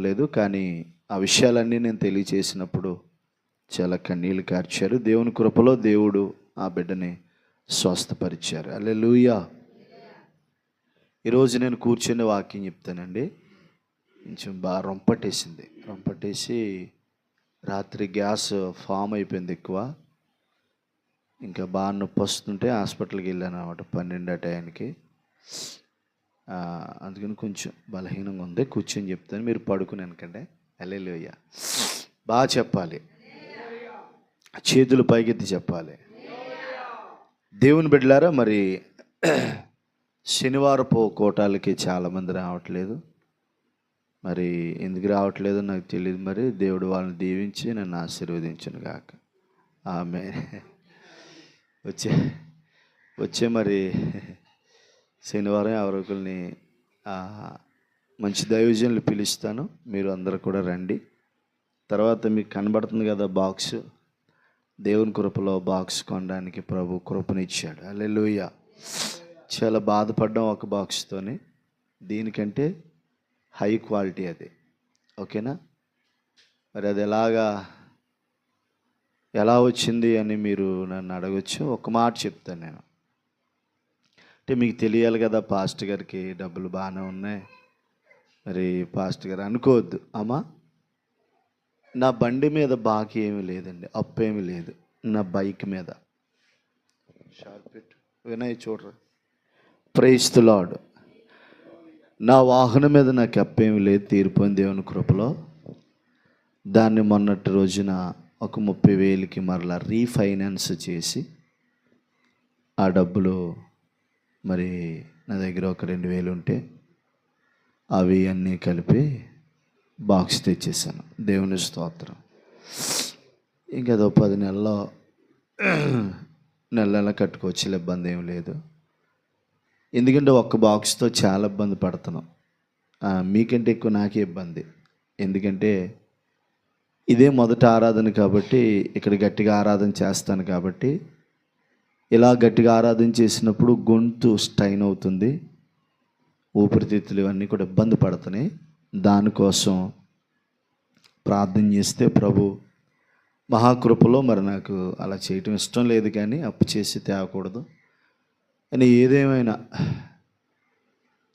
చెప్పలేదు కానీ ఆ విషయాలన్నీ నేను తెలియచేసినప్పుడు చాలా కన్నీళ్ళు కార్చారు. దేవుని కృపలో దేవుడు ఆ బిడ్డని స్వస్థపరిచారు. అల్లెలుయా ఈరోజు నేను కూర్చొని వాకింగ్ చెప్తానండి. కొంచెం బాగా రొంపటేసింది. రొంపటేసి రాత్రి గ్యాస్ ఫామ్ అయిపోయింది ఎక్కువ. ఇంకా బాగా నొప్పి వస్తుంటే హాస్పిటల్కి వెళ్ళాను అనమాట పన్నెండు ఆ టైంకి అందుకని కొంచెం బలహీనంగా ఉంది. కూర్చొని చెప్తాను. మీరు పడుకుని అనకండి అల్లెలుయ్య బాగా చెప్పాలి. చేతులు పైకెత్తి చెప్పాలి. దేవుని బిడ్డలారా మరి శనివారపు కోటాలకి చాలామంది రావట్లేదు. మరి ఎందుకు రావట్లేదో నాకు తెలియదు మరి దేవుడు వాళ్ళని దీవించి నన్ను ఆశీర్వదించను కాక ఆమె వచ్చే వచ్చే మరి శనివారం ఎవరొకరిని మంచి దైవజనులు పిలుస్తాను. మీరు అందరు కూడా రండి. తర్వాత మీకు కనబడుతుంది కదా బాక్స్. దేవుని కృపలో బాక్స్ కొనడానికి ప్రభు కృపనిచ్చాడు. లూయ చాలా బాధపడ్డాం ఒక బాక్స్తోని. దీనికంటే హై క్వాలిటీ అది. ఓకేనా? మరి అది ఎలాగా ఎలా వచ్చింది అని మీరు నన్ను అడగచ్చు. ఒక మాట చెప్తాను నేను. అంటే మీకు తెలియాలి కదా పాస్ట్ గారికి డబ్బులు బాగానే ఉన్నాయి. మరి పాస్ట్ గారు అనుకోవద్దు. అమ్మా నా బండి మీద బాకీ ఏమీ లేదండి. అప్పు ఏమీ లేదు. నా బైక్ మీద. షార్పెట్ వినయ్ చూడరు. ప్రైస్ లాడ్ నా వాహనం మీద నాకు అప్పేమీ లేదు. తీరిపోయిన దేవుని కృపలో. దాన్ని మొన్నటి రోజున ఒక ముప్పై వేలకి మరలా రీఫైనాన్స్ చేసి ఆ డబ్బులు మరి నా దగ్గర ఒక రెండు వేలు ఉంటే అవి అన్నీ కలిపి బాక్స్ తెచ్చేసాను. దేవుని స్తోత్రం. ఇంకా అదో పది నెలలో నెల నెల కట్టుకోవచ్చు ఇబ్బంది ఏం లేదు. ఎందుకంటే ఒక్క బాక్స్తో చాలా ఇబ్బంది పడుతున్నాం. మీకంటే ఎక్కువ నాకే ఇబ్బంది. ఎందుకంటే ఇదే మొదట ఆరాధన కాబట్టి ఇక్కడ గట్టిగా ఆరాధన చేస్తాను కాబట్టి ఇలా గట్టిగా ఆరాధన చేసినప్పుడు గొంతు స్టైన్ అవుతుంది. ఊపిరితిత్తులు ఇవన్నీ కూడా ఇబ్బంది పడుతున్నాయి. దానికోసం ప్రార్థన చేస్తే ప్రభు మహాకృపలో మరి నాకు అలా చేయటం ఇష్టం లేదు కానీ అప్పు చేసి తేవకూడదు. అని ఏదేమైనా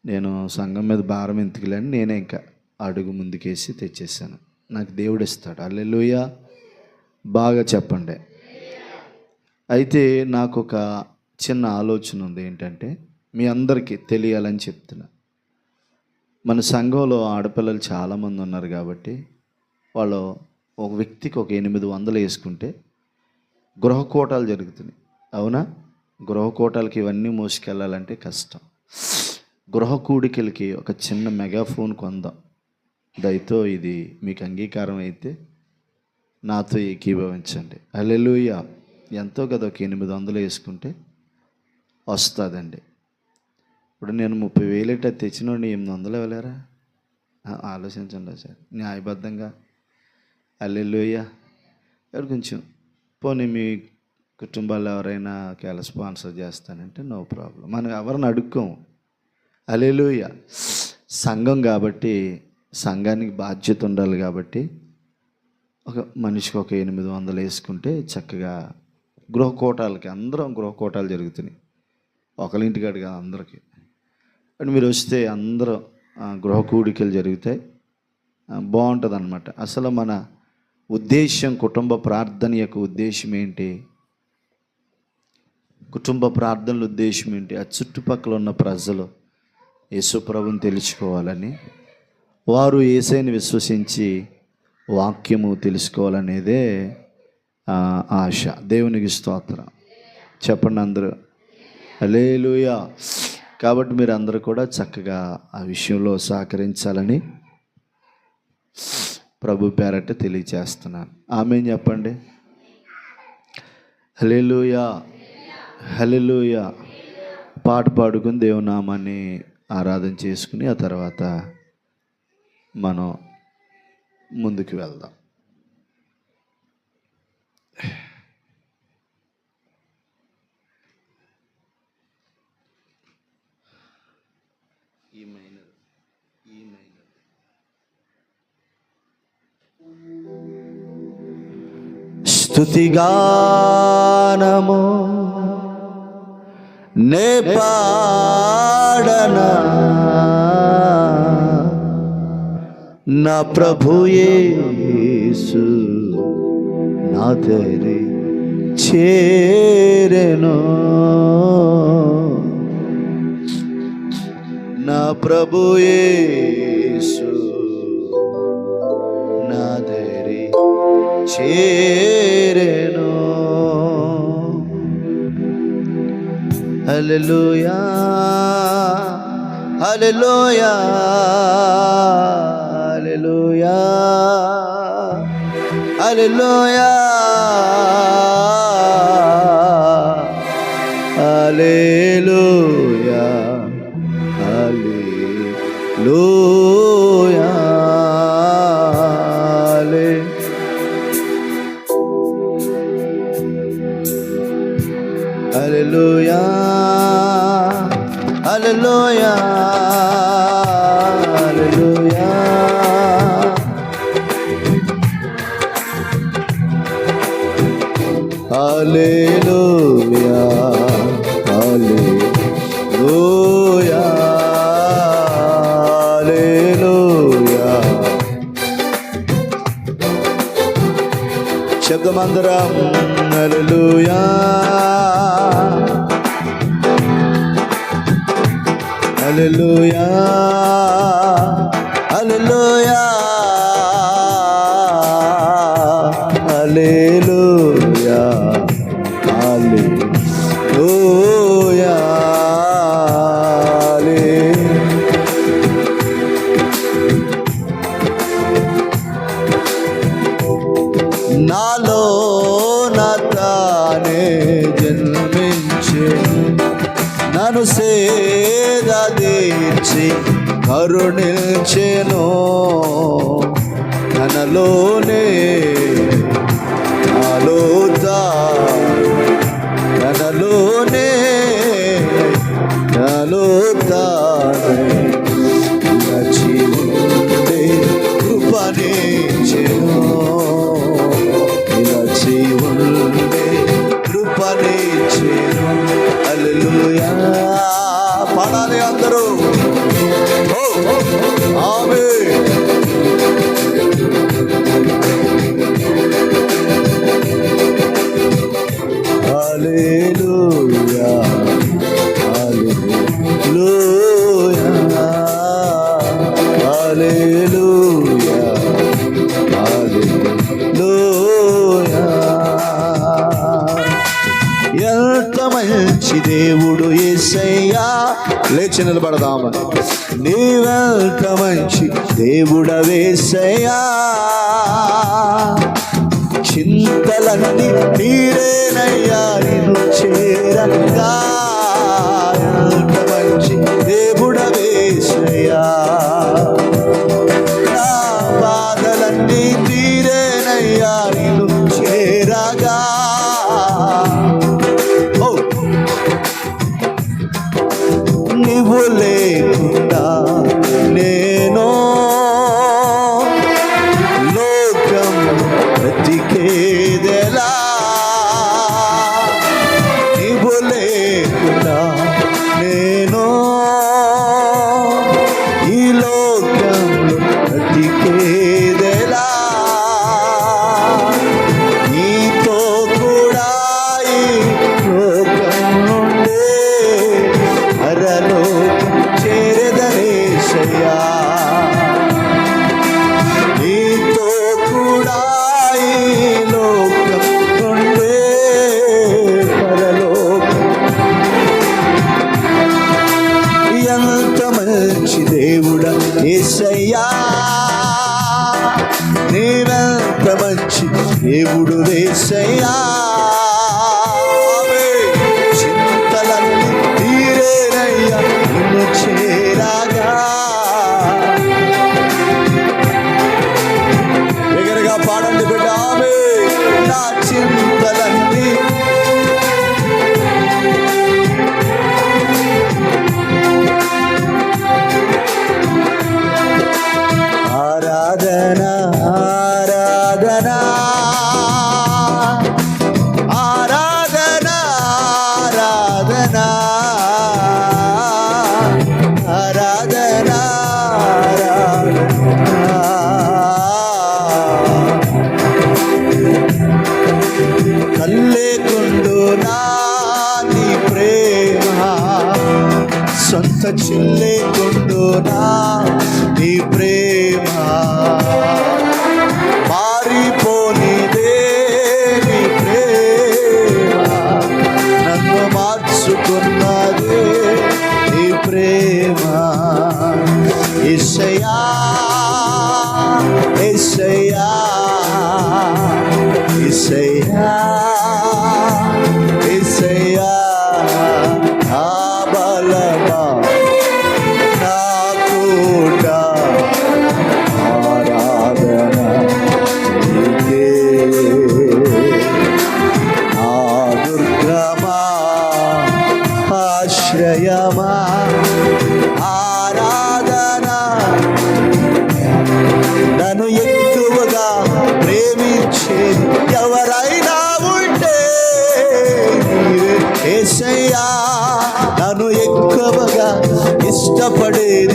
నేను సంఘం మీద భారం ఎందుకులేని నేనే ఇంకా అడుగు ముందుకేసి తెచ్చేసాను. నాకు దేవుడు ఇస్తాడు. అల్లెలుయ బాగా చెప్పండి. అయితే నాకు ఒక చిన్న ఆలోచన ఉంది ఏంటంటే మీ అందరికీ తెలియాలని చెప్తున్నా. మన సంఘంలో ఆడపిల్లలు చాలామంది ఉన్నారు కాబట్టి వాళ్ళు ఒక వ్యక్తికి ఒక ఎనిమిది వందలు వేసుకుంటే గృహకోటాలు జరుగుతున్నాయి. అవునా? గృహకోటాలకి ఇవన్నీ మోసుకెళ్ళాలంటే కష్టం. గృహ కూడికలకి ఒక చిన్న మెగాఫోన్ కొందాం. దయతో ఇది మీకు అంగీకారం అయితే నాతో ఏకీభవించండి. అల్లెలుయ ఎంతో కదా ఒక ఎనిమిది వందలు వేసుకుంటే వస్తుందండి. ఇప్పుడు నేను ముప్పై వేలు ఇట్లా తెచ్చినోడిని ఎనిమిది వందలు ఇవ్వలేరా? ఆలోచించండి సార్. న్యాయబద్ధంగా అల్లెలుయ్య ఎవరు కొంచెం పోనీ మీ కుటుంబాల్లో ఎవరైనా ఒకవేళ స్పాన్సర్ చేస్తానంటే నో ప్రాబ్లం. మనం ఎవరిని అడుక్కోము. అల్లెలుయ్య సంఘం కాబట్టి సంఘానికి బాధ్యత ఉండాలి కాబట్టి ఒక మనిషికి ఒక ఎనిమిది వందలు వేసుకుంటే చక్కగా గృహకోటాలకి అందరం గృహకోటాలు జరుగుతున్నాయి. ఒకరింటికాడు కాదు అందరికీ. అండ్ మీరు వస్తే అందరూ గృహ కూడికలు జరుగుతాయి. బాగుంటుంది అనమాట అసలు మన ఉద్దేశం కుటుంబ ప్రార్థన యొక్క ఉద్దేశం ఏంటి? కుటుంబ ప్రార్థనల ఉద్దేశం ఏంటి? ఆ చుట్టుపక్కల ఉన్న ప్రజలు యేసుప్రభుని తెలుసుకోవాలని వారు ఏసైని విశ్వసించి వాక్యము తెలుసుకోవాలనేదే ఆశ. దేవునికి స్తోత్రం. చెప్పండి అందరూ. అలేలుయా కాబట్టి మీరు అందరూ కూడా చక్కగా ఆ విషయంలో సహకరించాలని ప్రభు పేరట తెలియచేస్తున్నాను ఆమె చెప్పండి? హలెలుయా హలెలుయా పాట పాడుకుని దేవునామాన్ని ఆరాధన చేసుకుని ఆ తర్వాత మనం ముందుకు వెళ్దాం. E ఈ మైనర్ ఈ e మైనర్ స్తుతిగానము నే పాడనా నా ప్రభుయేసు నా దరి చేరెను. నా ప్రభుయేసు నా దరి చేరెను. హల్లెలూయా హల్లెలూయా హల్లెలూయా హల్లెలూయా. శబ్దమందరం హల్లెలూయా హల్లెలూయా హల్లెలూయా నతానే జన్మించి నన్ను సేద తీర్చి కరుణించెను. తనలోనే నాలో తనలోనే కృపణించెను హల్లెలూయా పాడాలి అందరూ ఆమె Hallelujah. Hallelujah. Hallelujah. దేవుడు ఏసయ్యా. లేచి నిలబడదామా. నీవెంత మంచి దేవుడవేసయ్యా చింతలన్నీ నీరేనయ్యా నిన్ను చేరగా. ఎంత మంచి The Liberdade. చిల్లేకుండునా నీ ప్రేమ. మారిపోనిదే నీ ప్రేమ. నన్ను మార్చుకున్నదే నీ ప్రేమ. ఇసయా ఇసయా ఇసయా ఇష్టపడేది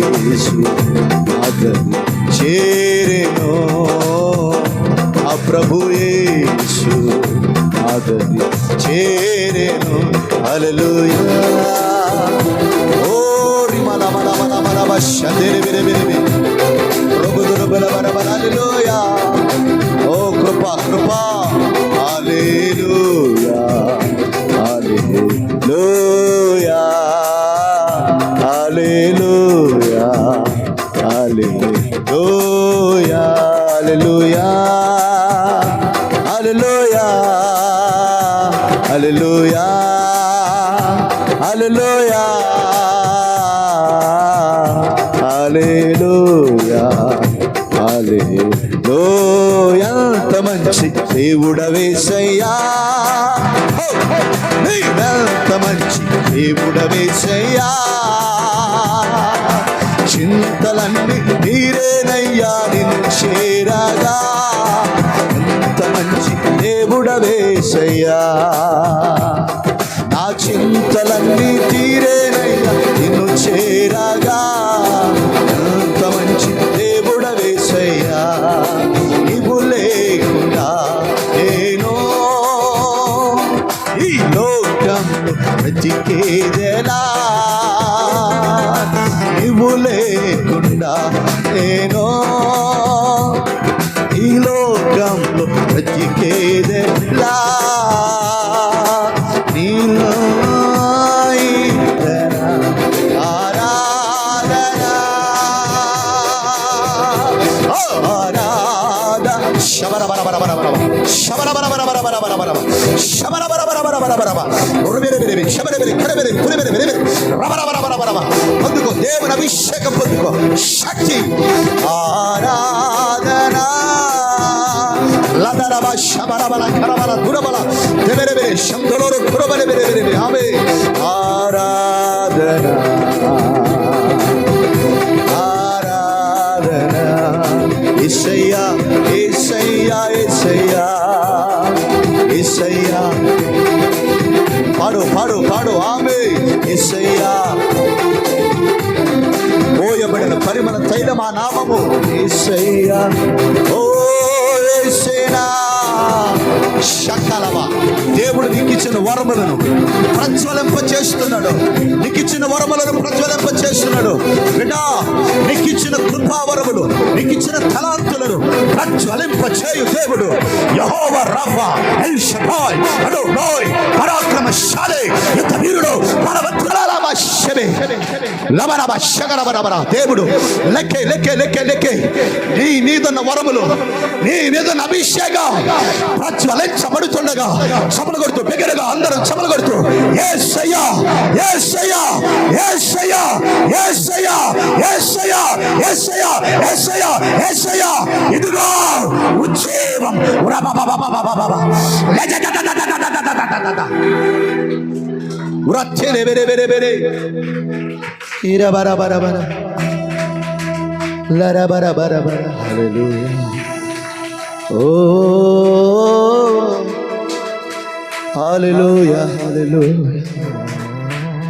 యేసు అతను చేరెను. ఆ ప్రభు యేసు అతని చేరెను. హల్లెలూయా. ఓ రిమల మల మల మల బషదెరి బిరి బిరి బిరి ప్రభుదురు బల బల బల హల్లెలూయా. ఓ కృప కృప. హల్లెలూయా. హల్లెలూయా. హల్లెలూయా హల్లెలూయా హల్లెలూయా ఎంత మంచి దేవుడవేసయ్యా ఎంత మంచి దేవుడవేసయ్యా చింతలన్నీ నీరేనయ్యా నిన్ను చేరగా. ఎంత మంచి దేవుడవేసయ్యా నా చింతలన్నీ తీరేనయ్యా. রাধা শাবারা বারা বারা বারা বারা শাবারা বারা বারা বারা বারা বারা বারা শাবারা বারা বারা বারা বারা বারা বারা ওরে বেরে বেরে বেরে শাবারে বেরে করে বেরে করে বেরে বেরে বেরে রাবারা বারা বারা বারা বারা বন্ধুকো দেবন অভিষেক বন্ধুকো সাক্ষী আরাধনা লাদারাবা শাবারাবালা খারাবালা দুরাবালা বেরে বেরে সন্দলোর ঘুরবারে বেরে বেরে বেরে আবে আরাধনা ఏసయ్యా ఏసయ్యా ఏసయ్యా ఏసయ్యా. పాడు పాడు పాడు ఆమె ఏసయ్యా. పోయబడిన పరిమళ తైలమా నామము ఏసయ్యా. ఓ ఏసేనా శకలవ. దేవుడు నీకిచ్చిన వరములను ప్రజ్వలింప చేస్తున్నాడు. నీకిచ్చిన వరములను ప్రజ్వలింప చేస్తున్నాడు. బిడ్డా నీకిచ్చిన కృపావరములు నీకిచ్చిన తలాంతులను ప్రజ్వలింప చేయు దేవుడు. యహోవ రఫా ఎల్ షబాయ్ అడోనోయ్ పరాక్రమశాలి యుద్ధ వీరుడు బలవంతులాలవ దేవుడు లెక్కే లెక్కే లెక్కే లెక్కే నీ మీదున్న వరములు నీ మీదున్న అభిషేకం ప్రజ్వలించబడుతుండగా చపలు కొడుతూ బిగరగా అందరం చపలు కొడుతూ ఏసయ్యా ఏసయ్యా ఏసయ్యా ఏసయ్యా ఏసయ్యా ఏసయ్యా ఏసయ్యా ఏసయ్యా ఇదిగో ఉజ్జీవం Ratele bere bara bara. Bara bara bara. Hallelujah. Oh. Hallelujah. Hallelujah.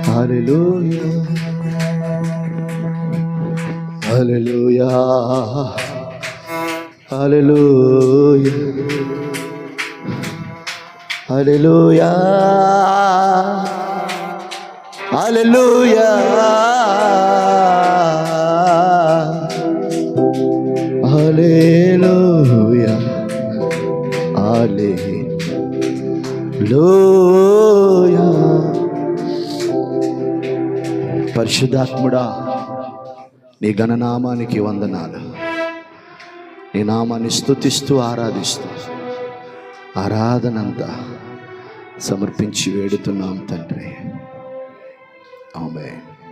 Hallelujah. Hallelujah. Hallelujah. Hallelujah. హల్లెలూయా హల్లెలూయా హల్లెలూయా పరిశుద్ధాత్ముడా నీ గణనామానికి వందనాలు. నీ నామాన్ని స్తుతిస్తూ ఆరాధిస్తూ ఆరాధనంతా సమర్పించి వేడుతున్నాం తండ్రి. Oh.